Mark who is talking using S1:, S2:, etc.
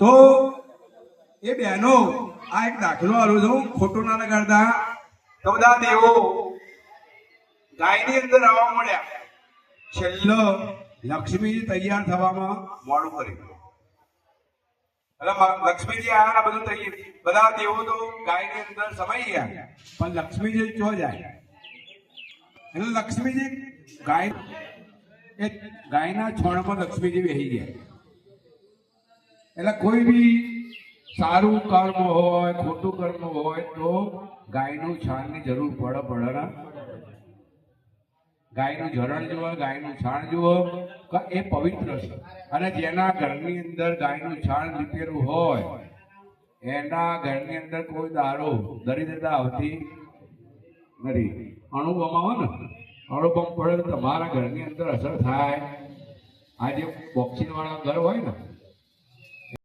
S1: તો એ બહેનો, આ એક દાખલો આલું છું, ખોટું ના લગાડતા. તો બધા દેવો ગાયની અંદર આવવા મળ્યા. છેલ્લો લક્ષ્મીજી તૈયાર થવામાં મોડું કર્યું. એટલે લક્ષ્મીજી આયા બધું તૈયાર. બધા દેવો તો ગાયની અંદર સમાઈ ગયા. પણ લક્ષ્મીજી ચો જાય? એટલે લક્ષ્મીજી ગાય એ ગાયના છોડમાં લક્ષ્મીજી બેસી ગયા. એટલે કોઈ બી સારું કર્મ હોય, ખોટું કર્મ હોય, તો ગાયનું છાણની જરૂર પડે પડે ગાયનું જરણ જુઓ, ગાયનું છાણ જુઓ એ પવિત્ર છે. અને જેના ઘરની અંદર ગાયનું છાણ લીપેલું હોય, એના ઘરની અંદર કોઈ દારો દરિદ્રતા આવતી નથી. અણુ ગમાવો ને? અણુબમ પડે તો તમારા ઘરની અંદર અસર થાય. આ જે બોક્સિંગવાળા ઘર હોય ને